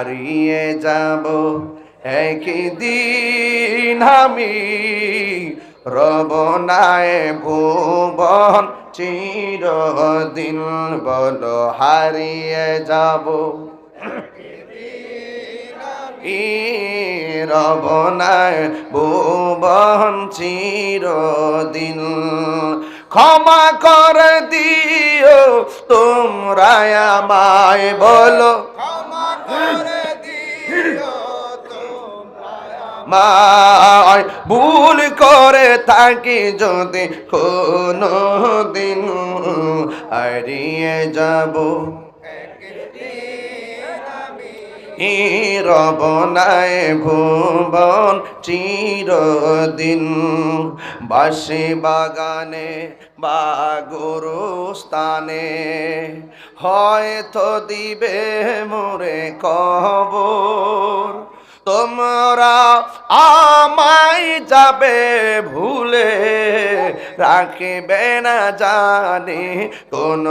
হারিয়ে যাব একদিন আমি। রবনায় ভুবন, চিরদিন বল হারিয়ে যাব। রবনায় ভুবন, চিরদিন ক্ষমা করে দিও। তোমরা আমায় বলো মায় ভুল করে থাকি যদি কোনো দিন হারিয়ে যাব। রবনায় ভুবন চিরদিন। বাসি বাগানে বা স্থানে হয়তো দিবে মোরে কবর। তোমরা আমায় যাবে ভুলে। রাখবে না জানি কোন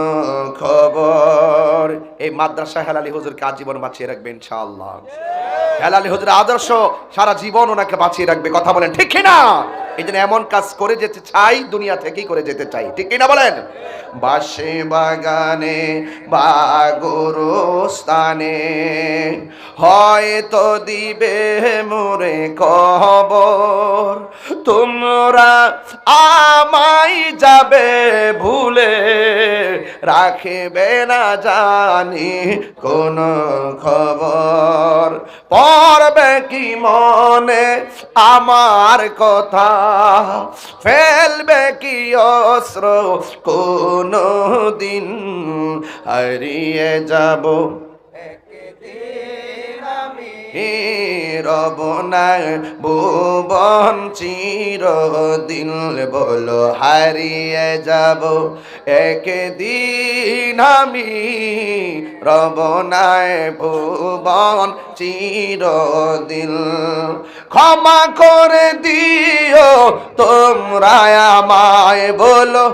খবর। এই মাদ্রাসা হেলালি হুজুরকে আজীবন বাঁচিয়ে রাখবে ইনশাআল্লাহ। হেলালি হুজুর আদর্শ সারা জীবন ওনাকে বাঁচিয়ে রাখবে, কথা বলেন, ঠিক না এই জন্য এমন কাজ করে যেতে চাই, দুনিয়া থেকেই করে যেতে চাই, ঠিক না বলেন? বাসে বাগানে বা স্থানে হয়তো দিবে মোরে কবর তোমরা আমাই যাবে ভুলে, রাখবে না জানি কোন খবর। পড়বে কি মনে আমার কথা, ফেলবে কি অস্ত্র কোন দিন, হারিয়ে যাব। রবনায় ভুবন চিরদিন বলো হারিয়ে যাব। একদিন আমি রবনায় ভুবন চিরদিন ক্ষমা করে দিও তোমরা আমায় বলো।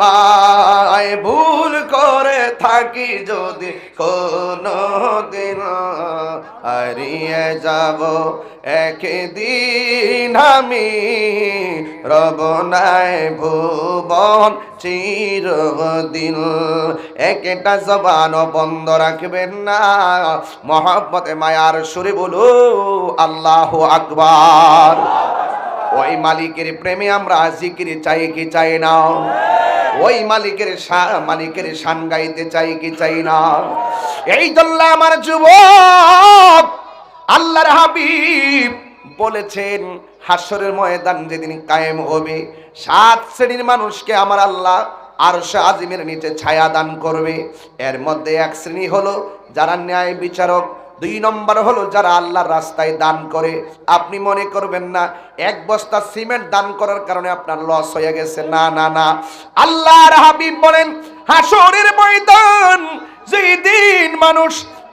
মায় ভুল করে থাকি যদি কোনো দিন হারিয়ে যাব, একদিন আমি রবনায় ভুবন চিরদিন। একটা জবান বন্ধ রাখবেন না, মহাব্বতে মায়ার সুরে বলো, আল্লাহ আকবার। ওই মালিকের প্রেমে আমরা জিকির চাই কি চাই না? ওই মালিকের মালিকের শান গাইতে চাই কি চাই না? এই জন্য আমার যুবক, আল্লাহর হাবিব বলেছেন হাসরের ময়দান যেদিন কায়েম হবে, সাত শ্রেণির মানুষকে আমার আল্লাহ আর সে আজিমের নিচে ছায়া দান করবে। এর মধ্যে এক শ্রেণি হলো যারা ন্যায় বিচারক দুই নম্বর হলো যারা আল্লাহর রাস্তায় দান করে, আপনি মনে করবেন না, এক বস্তা সিমেন্ট দান করার কারণে আপনার লস হয়ে গেছে। না না না। আল্লাহর হাবিব বলেন, হাসরের ময়দান, যেই দিন মানুষ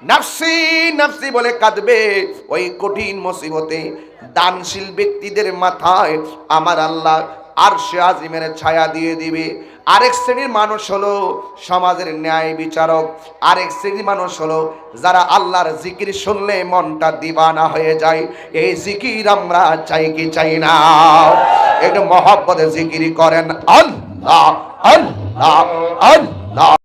নাফসি নাফসি বলে কাঁদবে, ওই কঠিন মুসিবতে দানশীল ব্যক্তিদের মাথায় আমার আল্লাহ আর সে আজিমের ছায়া দিয়ে দিবে। আরেক শ্রেণির মানুষ হলো সমাজের ন্যায় বিচারক। আরেক শ্রেণির মানুষ হলো যারা আল্লাহর জিকির শুনলে মনটা দিবানা হয়ে যায়। এই জিকির আমরা চাই কি চাই না? একটু মহব্বতে জিকির করেন। আল্লাহ আল্লাহ আল্লাহ।